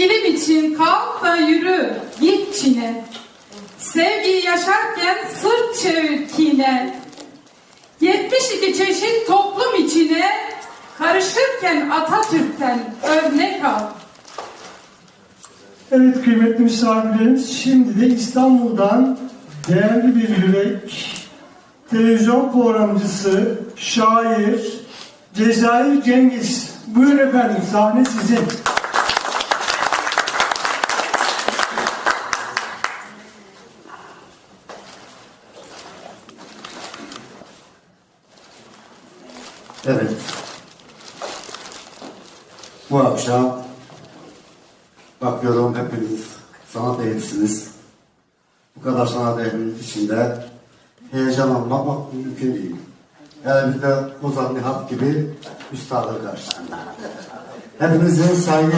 İlim için kalk da yürü, git Çin'e. Sevgiyi yaşarken sırt çevir kine. 72 çeşit toplum içine karışırken Atatürk'ten örnek al. Evet kıymetli misafirlerimiz şimdi de İstanbul'dan değerli bir yürek, televizyon programcısı, şair, Cezayir Cengiz. Buyurun efendim sahne sizin. Evet. Bu akşam bakıyorum hepiniz sanat eğitisiniz. Bu kadar sanat eğitiminin içinde heyecan anlamak mümkün değil. Yani bir de Ozan Nihat gibi üstadır karşısında. Hepinize saygı